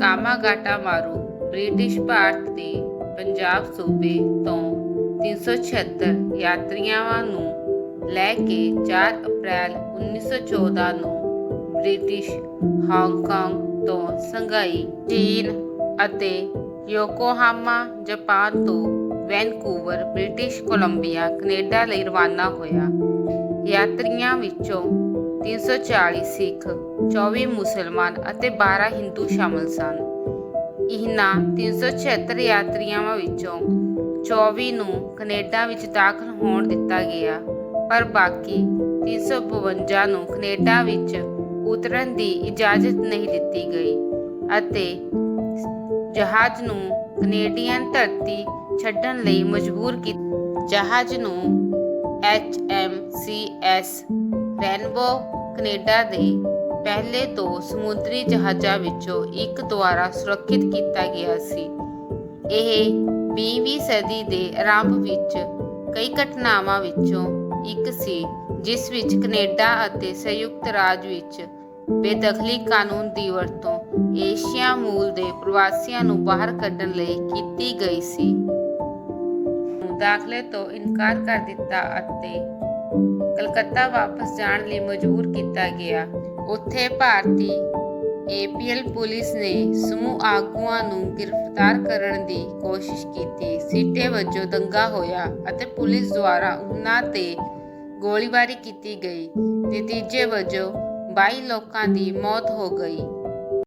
ਕਾਮਾਗਾਟਾ ਮਾਰੂ। ਬ੍ਰਿਟਿਸ਼ ਭਾਰਤ ਦੇ ਪੰਜਾਬ ਸੂਬੇ ਤੋਂ 376 ਯਾਤਰੀਆਂ ਨੂੰ ਲੈ ਕੇ 4 ਅਪ੍ਰੈਲ 1914 ਨੂੰ ਬ੍ਰਿਟਿਸ਼ ਹਾਂਗਕਾਂਗ ਤੋਂ ਸੰਘਾਈ, ਚੀਨ ਅਤੇ ਯੋਕੋਹਾਮਾ, ਜਾਪਾਨ ਤੋਂ ਵੈਨਕੂਵਰ, ਬ੍ਰਿਟਿਸ਼ ਕੋਲੰਬੀਆ, ਕੈਨੇਡਾ ਲਈ ਰਵਾਨਾ ਹੋਇਆ। ਯਾਤਰੀਆਂ ਵਿੱਚੋਂ 340 ਸਿੱਖ 24 ਮੁਸਲਮਾਨ ਅਤੇ 12 ਹਿੰਦੂ ਸ਼ਾਮਲ ਸਨ। ਇਹਨਾਂ 376 ਯਾਤਰੀਆਂ ਵਿੱਚੋਂ 24 ਨੂੰ ਕੈਨੇਡਾ ਵਿੱਚ ਦਾਖਲ ਹੋਣ ਦਿੱਤਾ ਗਿਆ, ਪਰ ਬਾਕੀ 352 ਨੂੰ ਕੈਨੇਡਾ ਵਿੱਚ ਉਤਰਨ ਦੀ ਇਜਾਜ਼ਤ ਨਹੀਂ ਦਿੱਤੀ ਗਈ ਅਤੇ ਜਹਾਜ਼ ਨੂੰ ਕੈਨੇਡੀਅਨ ਧਰਤੀ ਛੱਡਣ ਲਈ ਮਜਬੂਰ ਕੀਤਾ। ਜਹਾਜ਼ ਨੂੰ HMCS ਰੈਨਬੋ ਕੈਨੇਡਾ ਦੇ ਪਹਿਲੇ ਦੋ ਸਮੁੰਦਰੀ ਜਹਾਜ਼ਾਂ ਵਿੱਚੋਂ ਇੱਕ ਦੁਆਰਾ ਸੁਰੱਖਿਅਤ ਕੀਤਾ ਗਿਆ ਸੀ। ਇਹ 20ਵੀਂ ਸਦੀ ਦੇ ਆਰੰਭ ਵਿੱਚ ਕਈ ਘਟਨਾਵਾਂ ਵਿੱਚੋਂ ਇੱਕ ਸੀ, ਜਿਸ ਵਿੱਚ ਕੈਨੇਡਾ ਅਤੇ ਸੰਯੁਕਤ ਰਾਜ ਵਿੱਚ ਬੇਦਖਲੀ ਕਾਨੂੰਨ ਦੀ ਵਰਤੋਂ ਏਸ਼ੀਆ ਮੂਲ ਦੇ ਪ੍ਰਵਾਸੀਆਂ ਨੂੰ ਬਾਹਰ ਕੱਢਣ ਲਈ ਕੀਤੀ ਗਈ ਸੀ। ਦਾਖਲੇ ਤੋਂ ਇਨਕਾਰ ਕਰ ਦਿੱਤਾ ਅਤੇ ਕਲਕੱਤਾ ਵਾਪਸ ਜਾਣ ਲਈ ਮਜਬੂਰ ਕੀਤਾ ਗਿਆ। ਉੱਥੇ ਭਾਰਤੀ ਏਪੀਐਲ ਪੁਲਿਸ ਨੇ ਸਮੂਹ ਆਗੂਆਂ ਨੂੰ ਗ੍ਰਿਫਤਾਰ ਕਰਨ ਦੀ ਕੋਸ਼ਿਸ਼ ਕੀਤੀ। ਸਿੱਟੇ ਵਜੋਂ ਦੰਗਾ ਹੋਇਆ ਅਤੇ ਪੁਲਿਸ ਦੁਆਰਾ ਉਹਨਾਂ ਤੇ ਗੋਲੀਬਾਰੀ ਕੀਤੀ ਗਈ ਨਤੀਜੇ ਵਜੋਂ 22 ਲੋਕਾਂ ਦੀ ਮੌਤ ਹੋ ਗਈ।